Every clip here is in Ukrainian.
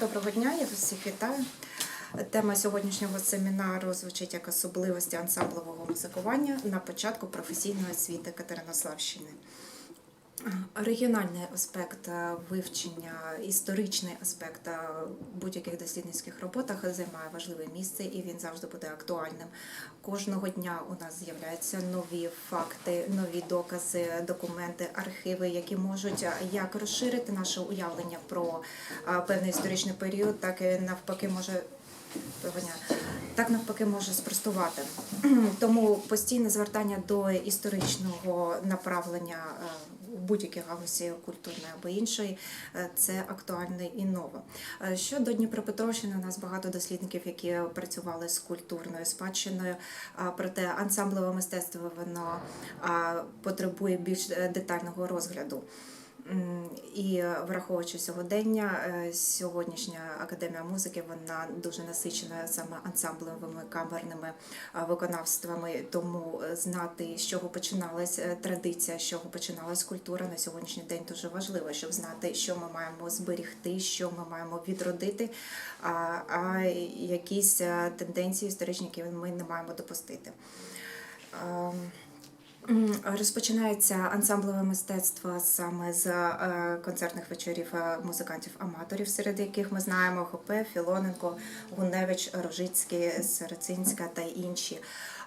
Доброго дня, я вас всіх вітаю. Тема сьогоднішнього семінару звучить як особливості ансамблового музикування на початку професійної освіти Катеринославщини. Регіональний аспект е, вивчення, історичний аспект е, будь-яких дослідницьких роботах займає важливе місце і він завжди буде актуальним. Кожного дня у нас з'являються нові факти, нові докази, документи, архіви, які можуть е, як розширити наше уявлення про певний історичний період, так і навпаки може дня. Так навпаки може спростувати. Тому постійне звертання до історичного направлення е, в будь-якій галузі культурної або іншої е, це актуально і ново. Е, Щодо Дніпропетровщини, у нас багато дослідників, які працювали з культурною спадщиною. Проте ансамблеве мистецтво воно потребує більш е, детального розгляду. І е, враховуючи сьогодення, е, сьогоднішня академія музики вона дуже насичена саме ансамблевими камерними е, виконавствами. Тому знати, з чого починалась традиція, з чого починалась культура на сьогоднішній день дуже важливо, щоб знати, що ми маємо зберігти, що ми маємо відродити, а, а якісь тенденції історичні, які ми не маємо допустити. Розпочинається ансамблеве мистецтво саме з е, концертних вечорів е, музикантів-аматорів, серед яких ми знаємо Хопе, Філоненко, Гуневич, Рожицький, Сарацинська та інші.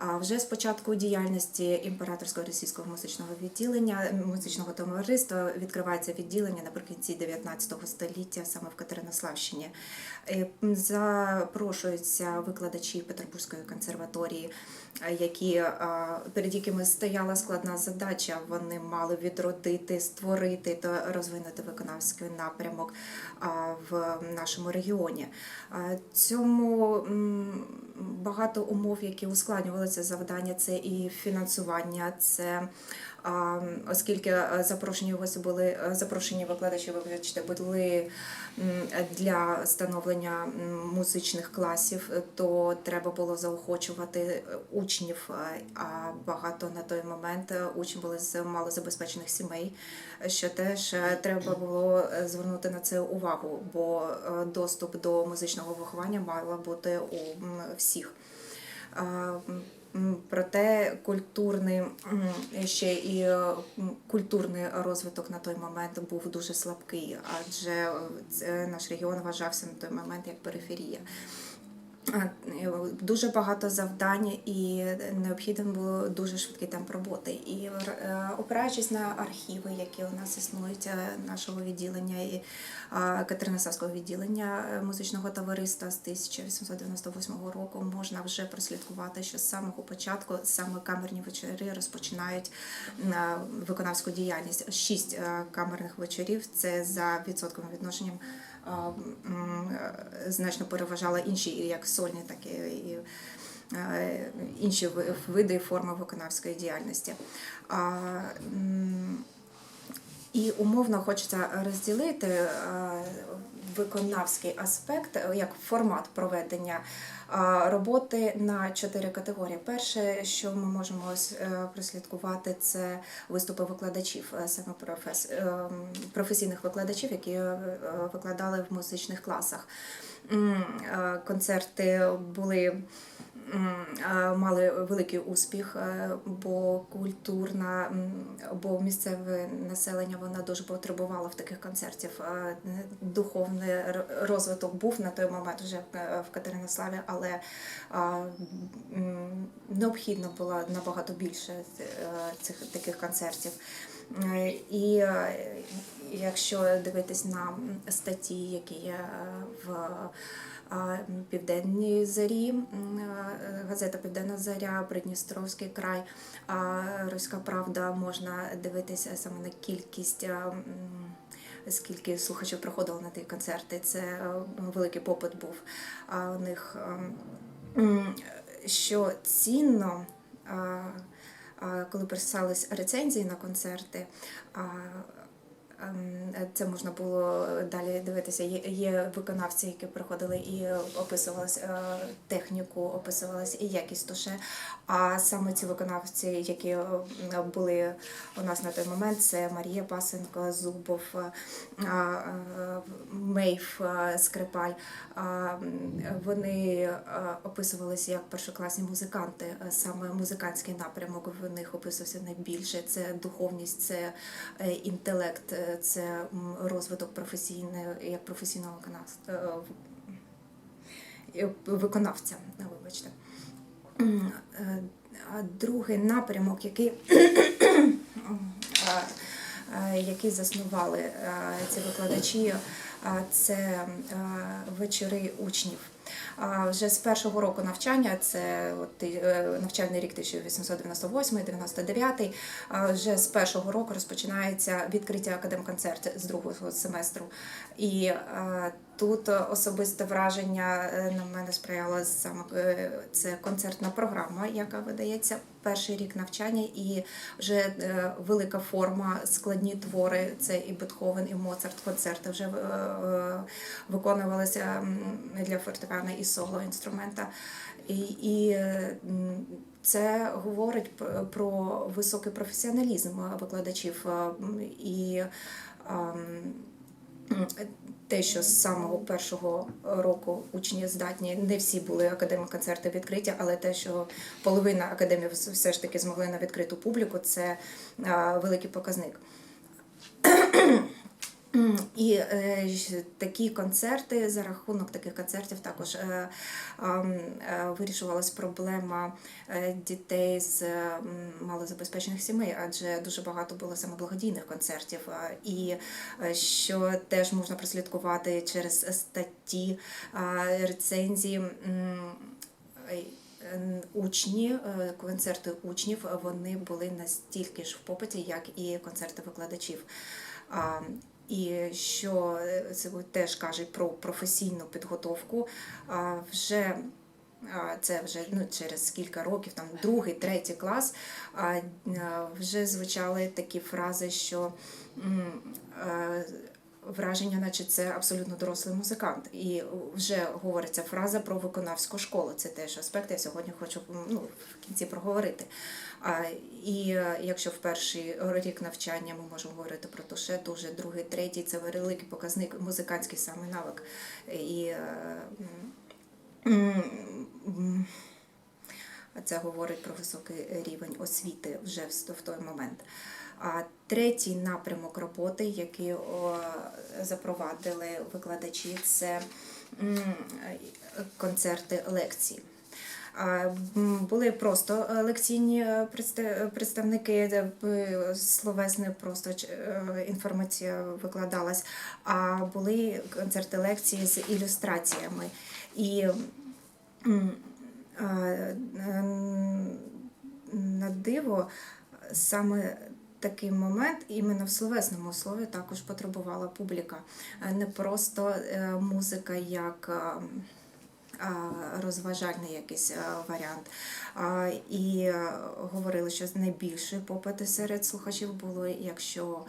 Вже з початку діяльності імператорського російського музичного відділення музичного товариства відкривається відділення наприкінці 19 століття саме в Катеринославщині. Е, Запрошуються викладачі Петербурзької консерваторії, е, які е, перед якими стояла складна задача. Вони мали відродити, створити та розвинути виконавський напрямок в нашому регіоні. Цьому багато умов, які ускладнювали це завдання, це і фінансування, це оскільки е, запрошені гості були е, запрошені викладачі, вибачте, були для становлення музичних класів, е, то треба було заохочувати учнів. А багато на той момент учні були з малозабезпечених сімей, що теж треба було звернути на це увагу, бо доступ до музичного виховання мало бути у всіх. Проте культурний ще і е, культурний розвиток на той момент був дуже слабкий, адже е, це наш регіон вважався на той момент як периферія. Дуже багато завдань і необхідним було дуже швидкий темп роботи. І е, опираючись на архіви, які у нас існують е, нашого відділення і Катеринославського відділення е, музичного товариства з 1898 року, можна вже прослідкувати, що з самого початку саме камерні вечори розпочинають виконавську діяльність. Шість камерних вечорів це за відсотковим відношенням значно переважала інші, як сольні, так і, е, інші ви- види форми виконавської діяльності. І умовно хочеться розділити е, виконавський аспект е, як формат проведення е, роботи на чотири категорії. Перше, що ми можемо прослідкувати, це виступи викладачів, саме професійних викладачів, які викладали в музичних класах. Концерти були мали великий успіх, е, бо культурна, бо місцеве населення вона дуже потребувало в таких концертів. Е, Духовний розвиток був на той момент вже е, в Катеринославі, але е, необхідно було набагато більше е, цих таких концертів. Е, І е, якщо дивитись на статті, які є е, в Південній зарі, е, газета Південна Заря, Придністровський край, Руська Правда можна дивитися саме на кількість. Скільки слухачів приходило на ті концерти, це е, великий попит був. У них що цінно, коли писались рецензії на концерти, це можна було далі дивитися. Є, виконавці, які приходили і описувалась е, техніку, описувалась і якість туше. А саме ці виконавці, які е, були у нас на той момент, це Марія Пасенко, Зубов, е, Мейв е, Скрипаль. Вони описувалися як першокласні музиканти. Саме музикантський напрямок в них описувався найбільше. Це духовність, це інтелект, це розвиток професійний, як професійного виконавця. е, вибачте. Е, А другий напрямок, який, який заснували ці викладачі, це е, вечори учнів. Вже з першого року навчання, це от, е, навчальний рік 1898-99, а вже з першого року розпочинається відкриття академконцерту з другого семестру. І тут особисте враження е, на мене сприяло саме е, це концертна програма, яка видається перший рік навчання, і вже е, велика форма, складні твори. Це і Бетховен, і Моцарт, концерти вже е, е, виконувалися для фортепіано і соло інструмента. І, і е, це говорить про високий професіоналізм е, викладачів е, і те, що з самого першого року учні здатні, не всі були академії концерти відкриті, але те, що половина академів все ж таки змогли на відкриту публіку, це великий показник. І е, такі концерти за рахунок таких концертів також е, е, вирішувалась проблема е, дітей з е, малозабезпечених сімей, адже дуже багато було саме благодійних концертів. е, І е, що теж можна прослідкувати через статті, е, рецензії. е, Учні, концерти учнів вони були настільки ж в попиті, як і концерти викладачів. І що е, це теж каже про професійну підготовку. Вже це вже ну, через кілька років, там другий, третій клас, вже звучали такі фрази, що е, враження, наче це абсолютно дорослий музикант. І вже говориться фраза про виконавську школу. Це теж аспект, я сьогодні хочу ну, в кінці проговорити. А, і е, якщо в перший рік навчання ми можемо говорити про туше, дуже другий, третій це великий показник, музикантський саме навик. І е, це говорить про високий рівень освіти вже в той момент. Третій напрямок роботи, який запровадили викладачі, це концерти лекцій. Були просто е, лекційні е, представники, де словесне просто е, інформація викладалась, а були концерти лекції з ілюстраціями. І на диво саме такий момент іменно в словесному слові також потребувала публіка. Не просто е, музика як е, а, розважальний якийсь варіант. І е, говорили, що найбільший попит серед слухачів було, якщо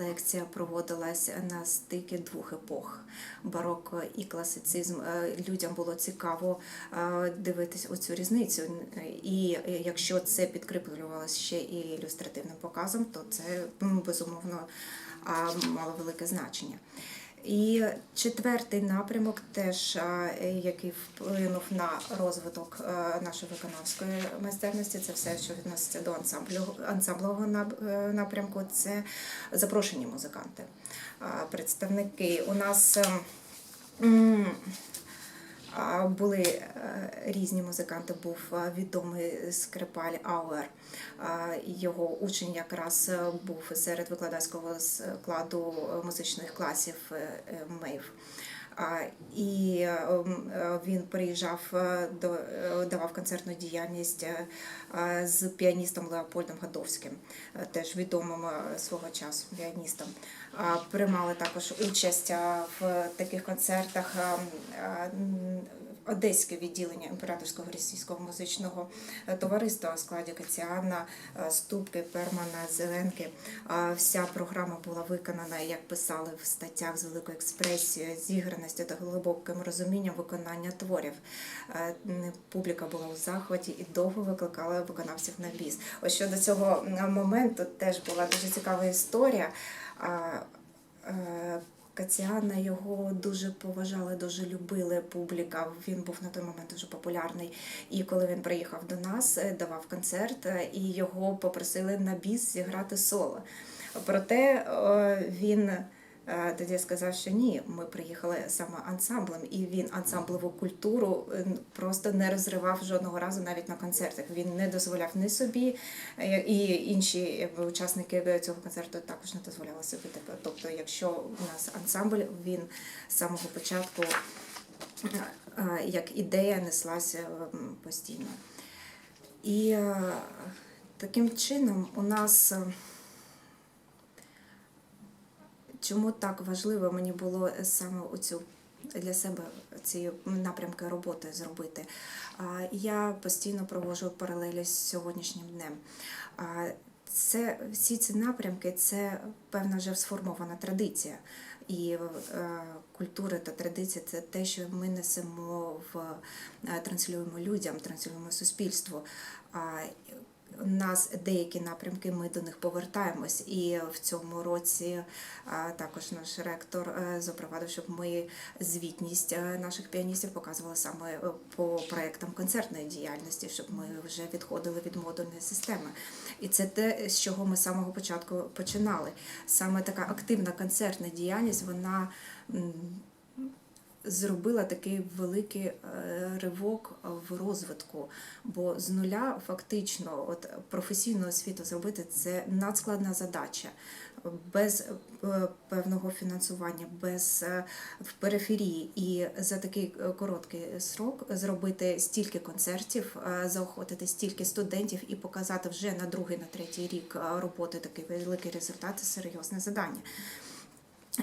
лекція проводилась на стикі двох епох бароко і класицизм. Е, Людям було цікаво дивитись оцю різницю. І е, якщо це підкріплювалося ще і ілюстративним показом, то це безумовно мало велике значення. І четвертий напрямок, теж е, який вплинув на розвиток е, нашої виконавської майстерності, це все, що відноситься до ансамблю ансамблового е, напрямку, це запрошені музиканти, представники. У нас ем, були е, різні музиканти. Був е, відомий скрипаль Ауер. Його учень якраз е, був серед викладацького складу музичних класів Мейв. І е, м, е, він приїжджав е, е, давав концертну діяльність з піаністом Леопольдом Гадовським, теж відомим свого часу піаністом. Приймали також участь в таких концертах а, а, м, Одеське відділення імператорського російського музичного е, товариства у складі Каціана, е, Ступки, Пермана, Зеленки. Вся програма була виконана, як писали в статтях з великою експресією, зіграністю та глибоким розумінням виконання творів. Е, Публіка була у захваті і довго викликала виконавців на біс. Ось щодо цього моменту теж була дуже цікава історія. Каціана його дуже поважали, дуже любили публіка. Він був на той момент дуже популярний. І коли він приїхав до нас, е, давав концерт, е, і його попросили на біс зіграти соло. Проте е, він е, тоді сказав, що ні, ми приїхали саме ансамблем, і він ансамблеву культуру е, просто не розривав жодного разу навіть на концертах. Він не дозволяв ні собі, е, і інші учасники цього концерту також не дозволяли собі. Тобто, якщо у нас ансамбль, він з самого початку як ідея неслася постійно. І таким чином у нас. Е, Чому так важливо мені було саме оцю для себе ці напрямки роботи зробити? Я постійно проводжу паралелі з сьогоднішнім днем. Це всі ці напрямки це певна вже сформована традиція. І е, культура та традиція це те, що ми несемо в е, транслюємо людям, транслюємо суспільству. А у нас деякі напрямки, ми до них повертаємось, і в цьому році також наш ректор е, запровадив, щоб ми звітність е, наших піаністів показували саме е, по проектам концертної діяльності, щоб ми вже відходили від модульної системи. І це те, з чого ми з самого початку починали. Саме така активна концертна діяльність, вона. Зробила такий великий е, ривок в розвитку, бо з нуля фактично от професійну освіту зробити це надскладна задача. Без е, певного фінансування, без е, в периферії, і за такий короткий срок зробити стільки концертів, заохотити стільки студентів і показати вже на другий, на третій рік роботи такий великий результат серйозне завдання.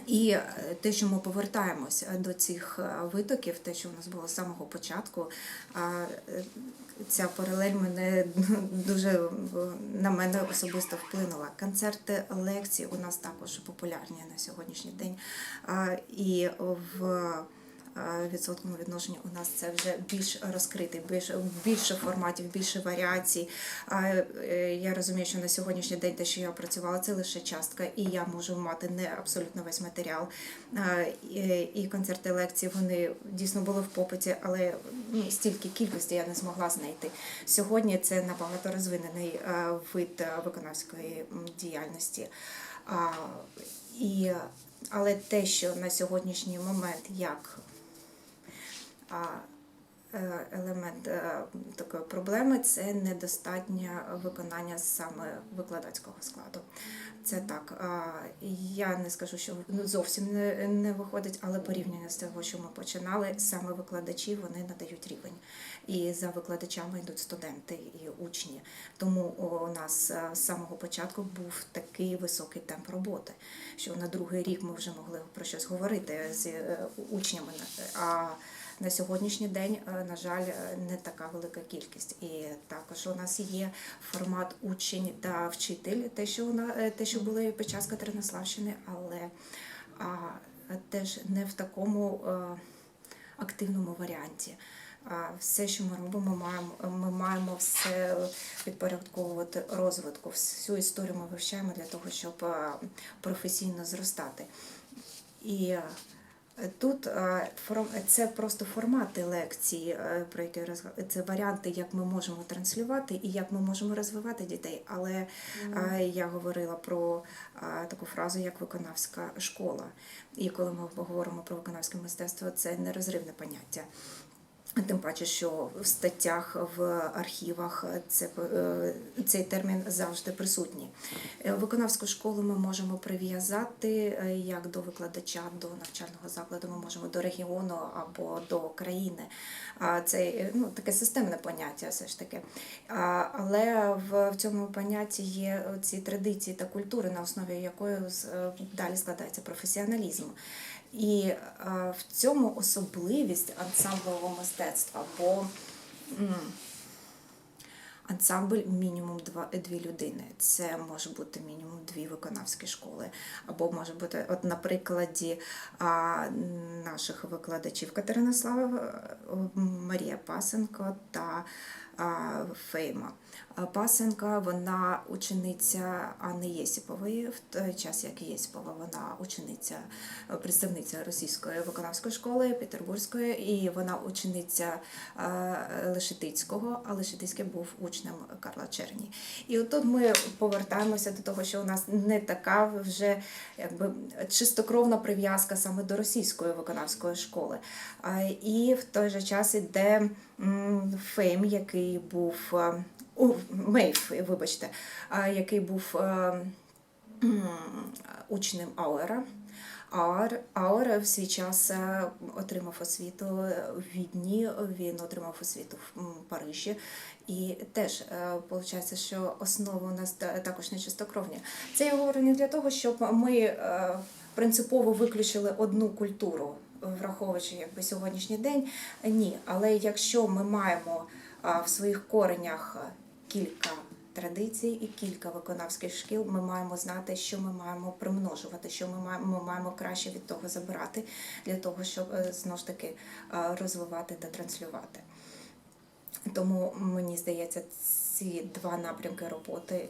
І е, те, що ми повертаємось е, до цих е, витоків, те, що у нас було з самого початку, ця паралель мене дуже на мене особисто вплинула. Концерти, лекції у нас також популярні на сьогоднішній день. І в відсотковому відношенні у нас це вже більш розкритий, більш більше форматів, більше варіацій. Е, Я розумію, що на сьогоднішній день те, що я працювала, це лише частка, і я можу мати не абсолютно весь матеріал. І концерти лекції вони дійсно були в попиті, але ну, стільки кількості я не змогла знайти. Сьогодні це набагато розвинений е, вид е, виконавської діяльності. І, але те, що на сьогоднішній момент як а, е, елемент е, такої проблеми це недостатнє виконання саме викладацького складу. Це так. Я не скажу, що ну, зовсім не, виходить, але порівняно з того, що ми починали, саме викладачі вони надають рівень. І за викладачами йдуть студенти і учні. Тому у нас е, з самого початку був такий високий темп роботи, що на другий рік ми вже могли про щось говорити з учнями. На сьогоднішній день, е, на жаль, е, не така велика кількість. І також у нас є формат учень та вчитель, те, що вона е, те, що були під час Катеринославщини, але а, теж не в такому е, активному варіанті. А Все, що ми робимо, маємо, ми маємо все підпорядковувати розвитку. Всю історію ми вивчаємо для того, щоб професійно зростати. І тут е, це просто формати лекцій, е, про які роз- це варіанти, як ми можемо транслювати і як ми можемо розвивати дітей. Але е, я говорила про таку фразу, як виконавська школа. І коли ми говоримо про виконавське мистецтво, це нерозривне поняття. Тим паче, що в статтях в архівах це, е, цей термін завжди присутній. Е, Виконавську школу ми можемо прив'язати е, як до викладача, до навчального закладу, ми можемо до регіону або до країни. Це ну, таке системне поняття, все ж таки. Але в, цьому понятті є ці традиції та культури, на основі якої далі складається професіоналізм. І е, в цьому особливість ансамблевого мистецтва, бо Ансамбль мінімум два дві людини. Це може бути мінімум дві виконавські школи, або може бути, от на прикладі наших викладачів Катерина Слава, е, Марія Пасенко та Фейма. Пасенка, вона учениця Анни Єсіпової, в той час, як Єсіпова, вона учениця, представниця російської виконавської школи Петербурзької, і вона учениця Лешетицького, а Лешетицький був учнем Карла Черні. І от тут ми повертаємося до того, що у нас не така вже якби чистокровна прив'язка саме до російської виконавської школи. І в той же час іде Фейм, який був е, у Мейф, вибачте, який був е, учнем Ауера. Ауер, Ауер в свій час е, отримав освіту в Відні, він отримав освіту в Парижі. І теж виходить, що основи у нас також не чистокровні. Це я говорю не для того, щоб ми е, принципово виключили одну культуру, враховуючи якби сьогоднішній день. Ні, але якщо ми маємо в своїх коренях кілька традицій і кілька виконавських шкіл, ми маємо знати, що ми маємо примножувати, що ми маємо, ми маємо краще від того забирати для того, щоб е, знову ж таки розвивати та транслювати. Тому мені здається, ці два напрямки роботи.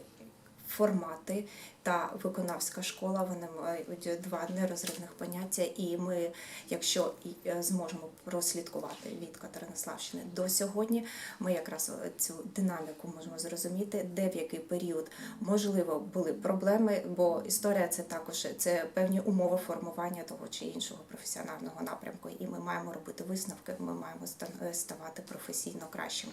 Формати та виконавська школа вони мають два нерозривних поняття, і ми, якщо е, зможемо прослідкувати від Катеринославщини до сьогодні, ми якраз цю динаміку можемо зрозуміти, де в який період можливо були проблеми, бо історія це також це певні умови формування того чи іншого професіонального напрямку, і ми маємо робити висновки. Ми маємо ста- ставати професійно кращими.